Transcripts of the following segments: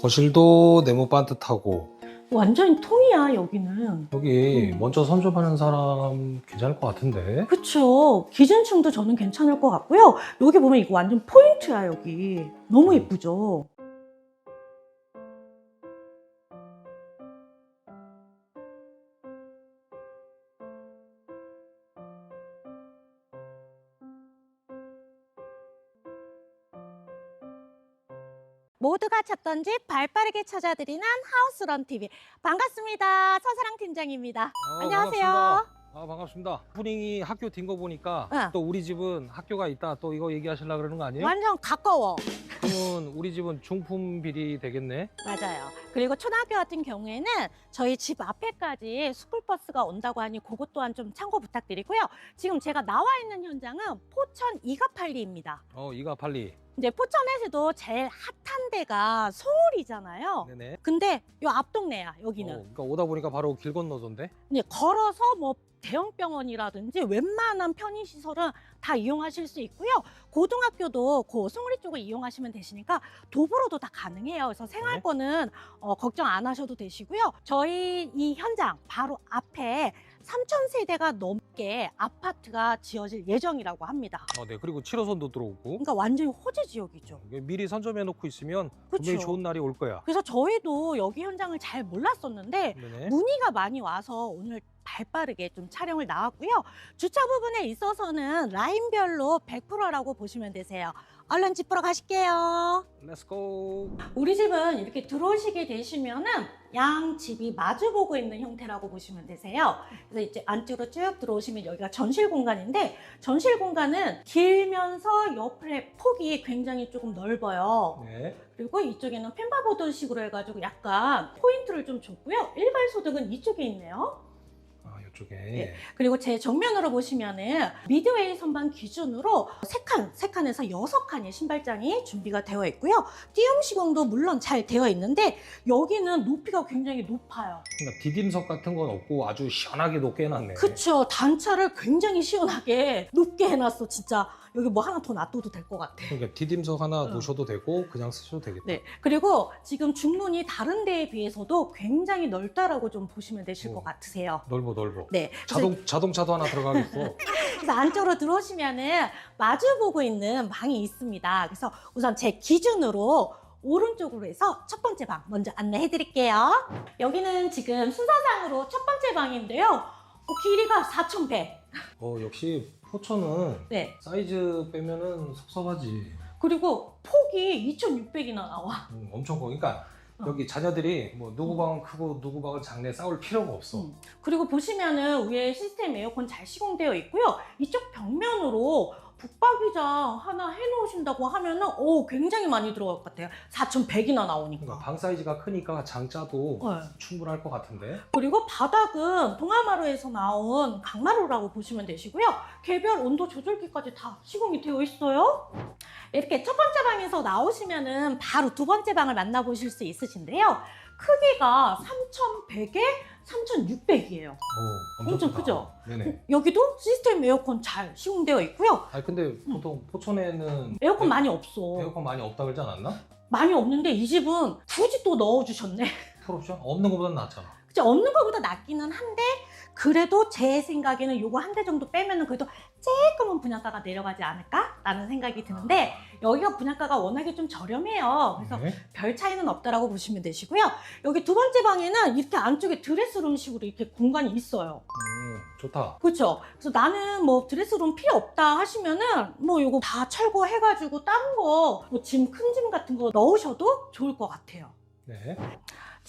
거실도 네모 반듯하고 완전히 통이야 여기는. 여기 음. 먼저 선점하는 사람 괜찮을 것 같은데 그쵸. 기준층도 저는 괜찮을 것 같고요. 여기 보면 이거 완전 포인트야 여기. 너무 예쁘죠. 모두가 찾던 집 발빠르게 찾아드리는 하우스런 TV 반갑습니다. 서사랑 팀장입니다. 아, 안녕하세요. 반갑습니다. 아 반갑습니다. 분이 학교 뛴거 보니까 응. 또 우리 집은 학교가 있다 또 이거 얘기하시려 그러는 거 아니에요? 완전 가까워. 그러면 우리 집은 중품 비리 되겠네. 맞아요. 그리고 초등학교 같은 경우에는 저희 집 앞에까지 스쿨버스가 온다고 하니 그것 또한 좀 참고 부탁드리고요. 지금 제가 나와 있는 현장은 포천 이가팔리입니다. 어 이가 팔리. 이제 포천에서도 제일 핫한 데가 서울이잖아요. 네네. 근데 요 앞 동네야 어, 여기는. 그러니까 오다 보니까 바로 길 건너던데. 이제 걸어서 뭐 대형 병원이라든지 웬만한 편의 시설은 다 이용하실 수 있고요. 고등학교도 그 송리 쪽을 이용하시면 되시니까 도보로도 다 가능해요. 그래서 생활권은 어, 걱정 안 하셔도 되시고요. 저희 이 현장 바로 앞에 3천 세대가 넘게 아파트가 지어질 예정이라고 합니다. 어, 네. 그리고 7호선도 들어오고. 그러니까 완전히 호재 지역이죠. 이게 미리 선점해 놓고 있으면. 분명히 좋은 날이 올 거야. 그래서 저희도 여기 현장을 잘 몰랐었는데 네네. 문의가 많이 와서 오늘 발빠르게 좀 촬영을 나왔고요. 주차 부분에 있어서는 라인별로 100%라고 보시면 되세요. 얼른 집 보러 가실게요. 렛츠고. 우리 집은 이렇게 들어오시게 되시면은 양 집이 마주보고 있는 형태라고 보시면 되세요. 그래서 이제 안쪽으로 쭉 들어오시면 여기가 전실 공간인데 전실 공간은 길면서 옆에 폭이 굉장히 조금 넓어요. 네. 그리고 이쪽에는 펜바보드식으로 해가지고 약간 포인트를 좀 줬고요. 일괄 소득은 이쪽에 있네요. 아 이쪽에. 네. 그리고 제 정면으로 보시면은 미드웨이 선반 기준으로 세 칸 세 칸에서 여섯 칸의 신발장이 준비가 되어 있고요. 띄움 시공도 물론 잘 되어 있는데 여기는 높이가 굉장히 높아요. 그러니까 디딤석 같은 건 없고 아주 시원하게 높게 해놨네. 그쵸. 단차를 굉장히 시원하게 높게 해놨어. 진짜 여기 뭐 하나 더 놔둬도 될 것 같아. 그러니까 디딤석 하나 응. 놓으셔도 되고 그냥 쓰셔도 되겠다. 네. 그리고 지금 중문이 다른 데에 비해서도 굉장히 넓다라고 좀 보시면 되실 오. 것 같으세요. 넓어 넓어. 네. 자동 자동차도 하나 들어가겠어. 그래서 안쪽으로 들어오시면은 마주 보고 있는 방이 있습니다. 그래서 우선 제 기준으로 오른쪽으로 해서 첫 번째 방 먼저 안내해 드릴게요. 여기는 지금 순서상으로 첫 번째 방인데요. 어, 길이가 4,100. 어 역시 포천은 네. 사이즈 빼면은 섭섭하지. 그리고 폭이 2,600이나 나와. 음, 엄청 커. 그러니까 어. 여기 자녀들이 뭐 누구 방은 크고 누구 방은 작네 싸울 필요가 없어. 음. 그리고 보시면은 위에 시스템 에어컨 잘 시공되어 있고요. 이쪽 벽면으로 북박이장 하나 해놓으신다고 하면은 오 굉장히 많이 들어갈 것 같아요. 4,100이나 나오니까. 그러니까 방 사이즈가 크니까 장짜도 네. 충분할 것 같은데. 그리고 바닥은 동아마루에서 나온 강마루라고 보시면 되시고요. 개별 온도 조절기까지 다 시공이 되어 있어요. 이렇게 첫 번째 방에서 나오시면은 바로 두 번째 방을 만나보실 수 있으신데요. 크기가 3,100에 3,600이에요. 어, 엄청 크다. 크죠? 네네. 여기도 시스템 에어컨 잘 시공되어 있고요. 아니 근데 보통 포천에는 에어컨 에- 많이 없어. 에어컨 많이 없다 그러지 않았나? 많이 없는데 이 집은 굳이 또 넣어주셨네. 풀옵션 없는 것보단 낫잖아. 그치, 없는 것보다 낫기는 한데 그래도 제 생각에는 요거 한 대 정도 빼면은 그래도 조금은 분양가가 내려가지 않을까라는 생각이 드는데 여기가 분양가가 워낙에 좀 저렴해요. 그래서 네. 별 차이는 없다라고 보시면 되시고요. 여기 두 번째 방에는 이렇게 안쪽에 드레스룸식으로 이렇게 공간이 있어요. 음, 좋다. 그렇죠. 그래서 나는 뭐 드레스룸 필요 없다 하시면은 뭐 요거 다 철거해가지고 다른 거뭐짐 큰 짐 같은 거 넣으셔도 좋을 것 같아요. 네.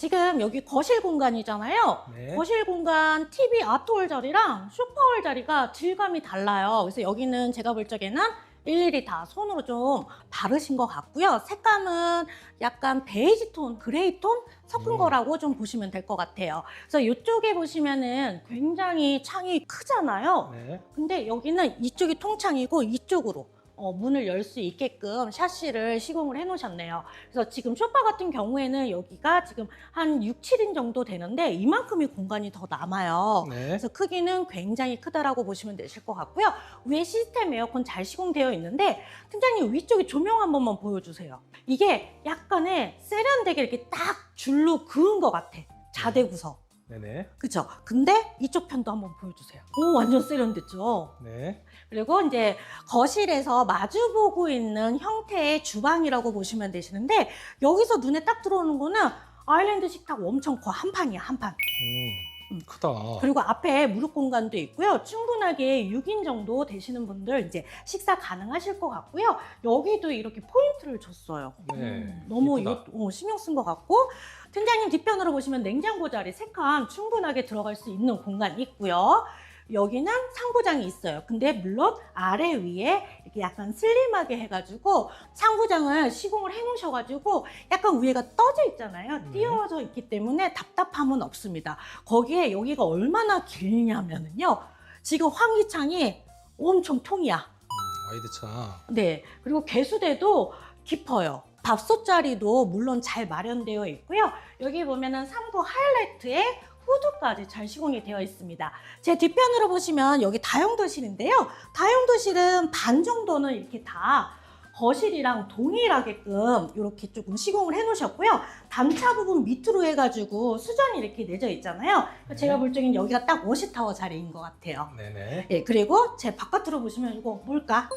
지금 여기 거실 공간이잖아요. 네. 거실 공간 TV 아트홀 자리랑 쇼파홀 자리가 질감이 달라요. 그래서 여기는 제가 볼 적에는 일일이 다 손으로 좀 바르신 것 같고요. 색감은 약간 베이지 톤, 그레이 톤 섞은 음. 거라고 좀 보시면 될 것 같아요. 그래서 이쪽에 보시면은 굉장히 창이 크잖아요. 네. 근데 여기는 이쪽이 통창이고 이쪽으로 어, 문을 열 수 있게끔 샤시를 시공을 해 놓으셨네요. 그래서 지금 소파 같은 경우에는 여기가 지금 한 6, 7인 정도 되는데 이만큼의 공간이 더 남아요. 네. 그래서 크기는 굉장히 크다라고 보시면 되실 것 같고요. 위에 시스템 에어컨 잘 시공되어 있는데 팀장님 위쪽에 조명 한 번만 보여주세요. 이게 약간의 세련되게 이렇게 딱 줄로 그은 것 같아. 자대 구석. 네네. 그쵸? 근데 이쪽 편도 한번 보여주세요. 오, 완전 세련됐죠? 네. 그리고 이제 거실에서 마주보고 있는 형태의 주방이라고 보시면 되시는데 여기서 눈에 딱 들어오는 거는 아일랜드 식탁 엄청 커. 한 판이야, 한 판. 음, 음. 크다. 그리고 앞에 무릎 공간도 있고요. 충분하게 6인 정도 되시는 분들 이제 식사 가능하실 것 같고요. 여기도 이렇게 포인트를 줬어요. 네, 음, 너무 이쁘다. 이거 어, 신경 쓴 것 같고 팀장님 뒤편으로 보시면 냉장고 자리 3칸 충분하게 들어갈 수 있는 공간이 있고요. 여기는 상부장이 있어요. 근데 물론 아래 위에 이렇게 약간 슬림하게 해가지고 상부장을 시공을 해놓으셔가지고 약간 위에가 떠져 있잖아요. 네. 띄어져 있기 때문에 답답함은 없습니다. 거기에 여기가 얼마나 길냐면은요. 지금 환기창이 엄청 통이야. 음, 와이드 차. 네. 그리고 개수대도 깊어요. 밥솥 자리도 물론 잘 마련되어 있고요. 여기 보면은 상부 하이라이트에 후드까지 잘 시공이 되어 있습니다. 제 뒤편으로 보시면 여기 다용도실인데요. 다용도실은 반 정도는 이렇게 다 거실이랑 동일하게끔 이렇게 조금 시공을 해 놓으셨고요. 단차 부분 밑으로 해가지고 수전이 이렇게 내져 있잖아요. 제가 볼 적엔 여기가 딱 워시타워 자리인 것 같아요. 네네. 예, 그리고 제 바깥으로 보시면 이거 뭘까?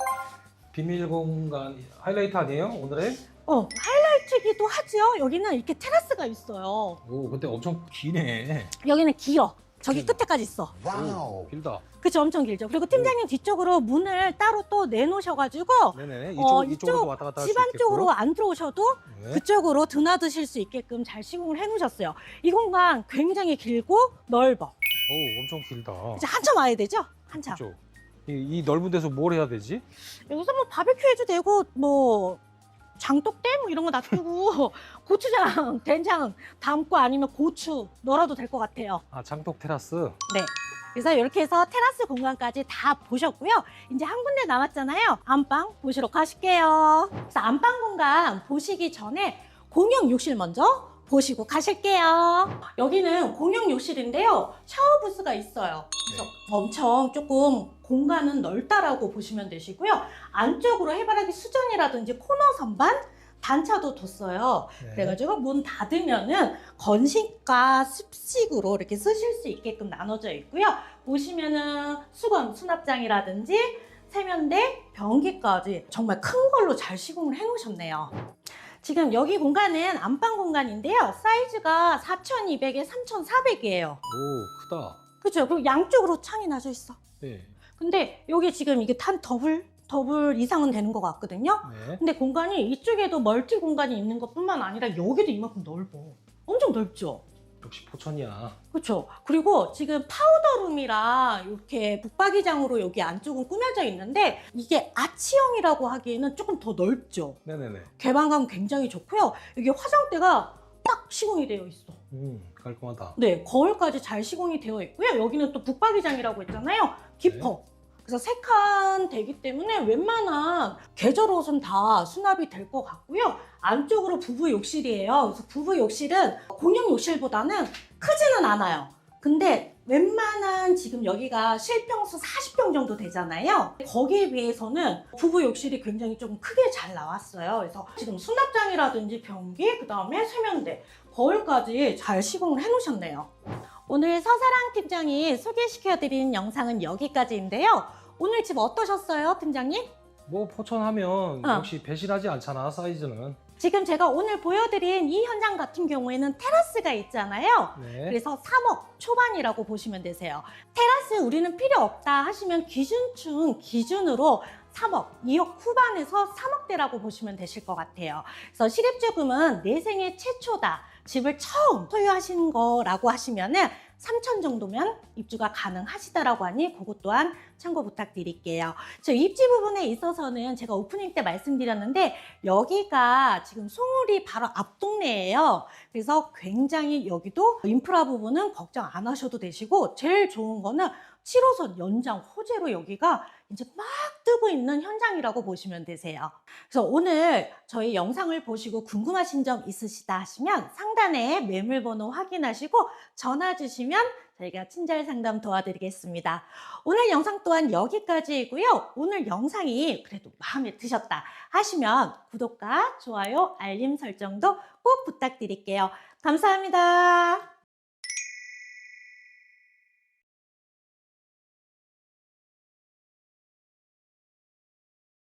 비밀 공간 하이라이트 아니에요? 오늘의? 어, 하이라이트 기도 하죠. 여기는 이렇게 테라스가 있어요. 오, 근데 엄청 기네. 여기는 길어. 저기 음. 끝에까지 있어. 오, 길다. 그쵸, 엄청 길죠. 그리고 팀장님 뒤쪽으로 문을 따로 또 내놓으셔가지고 네네. 이쪽, 어, 이쪽으로 이쪽 왔다 갔다 할 수 집안 있겠고. 쪽으로 안 들어오셔도 네. 그쪽으로 드나드실 수 있게끔 잘 시공을 해놓으셨어요. 이 공간 굉장히 길고 넓어. 오, 엄청 길다. 이제 한참 와야 되죠? 한참. 그죠? 이, 이 넓은 데서 뭘 해야 되지? 여기서 뭐 바베큐 해도 되고 뭐 장독대 뭐 이런 거 놔두고 고추장, 된장 담고 아니면 고추 넣어도 될 것 같아요. 아, 장독 테라스. 네. 그래서 이렇게 해서 테라스 공간까지 다 보셨고요. 이제 한 군데 남았잖아요. 안방 보시러 가실게요. 그래서 안방 공간 보시기 전에 공용 욕실 먼저 보시고 가실게요. 여기는 공용 욕실인데요. 샤워 부스가 있어요. 그래서 엄청 조금 공간은 넓다라고 보시면 되시고요. 안쪽으로 해바라기 수전이라든지 코너 선반 단차도 뒀어요. 네. 그래가지고 문 닫으면은 건식과 습식으로 이렇게 쓰실 수 있게끔 나눠져 있고요. 보시면은 수건, 수납장이라든지 세면대, 변기까지 정말 큰 걸로 잘 시공을 해놓으셨네요. 지금 여기 공간은 안방 공간인데요. 사이즈가 4,200에 3,400이에요. 오, 크다. 그죠? 그리고 양쪽으로 창이 나져 있어. 네. 근데 여기 지금 이게 탄 더블, 더블 이상은 되는 것 같거든요. 네. 근데 공간이 이쪽에도 멀티 공간이 있는 것뿐만 아니라 여기도 이만큼 넓어. 엄청 넓죠? 역시 포천이야. 그렇죠. 그리고 지금 파우더룸이랑 이렇게 북박이장으로 여기 안쪽은 꾸며져 있는데 이게 아치형이라고 하기에는 조금 더 넓죠. 네네네. 개방감 굉장히 좋고요. 여기 화장대가 딱 시공이 되어 있어. 음, 깔끔하다. 네, 거울까지 잘 시공이 되어 있고요. 여기는 또 북박이장이라고 했잖아요. 깊어. 그래서 세 칸 되기 때문에 웬만한 계절 옷은 다 수납이 될 것 같고요. 안쪽으로 부부 욕실이에요. 그래서 부부 욕실은 공용 욕실보다는 크지는 않아요. 근데 웬만한 지금 여기가 실평수 40평 정도 되잖아요. 거기에 비해서는 부부 욕실이 굉장히 좀 크게 잘 나왔어요. 그래서 지금 수납장이라든지 변기, 그 다음에 세면대, 거울까지 잘 시공을 해놓으셨네요. 오늘 서사랑 팀장이 소개시켜드린 영상은 여기까지인데요. 오늘 집 어떠셨어요, 팀장님? 뭐 포천하면 어. 역시 배신하지 않잖아, 사이즈는. 지금 제가 오늘 보여드린 이 현장 같은 경우에는 테라스가 있잖아요. 네. 그래서 3억 초반이라고 보시면 되세요. 테라스 우리는 필요 없다 하시면 기준층 기준으로 3억, 2억 후반에서 3억대라고 보시면 되실 것 같아요. 그래서 실입주금은 내 생애 최초다. 집을 처음 소유하시는 거라고 하시면은 3천 정도면 입주가 가능하시다라고 하니 그것 또한 참고 부탁드릴게요. 저 입지 부분에 있어서는 제가 오프닝 때 말씀드렸는데 여기가 지금 송울이 바로 앞 동네예요. 그래서 굉장히 여기도 인프라 부분은 걱정 안 하셔도 되시고 제일 좋은 거는 7호선 연장 호재로 여기가 이제 막 뜨고 있는 현장이라고 보시면 되세요. 그래서 오늘 저희 영상을 보시고 궁금하신 점 있으시다 하시면 상단에 매물번호 확인하시고 전화 주시면 저희가 친절 상담 도와드리겠습니다. 오늘 영상 또한 여기까지이고요. 오늘 영상이 그래도 마음에 드셨다 하시면 구독과 좋아요, 알림 설정도 꼭 부탁드릴게요. 감사합니다.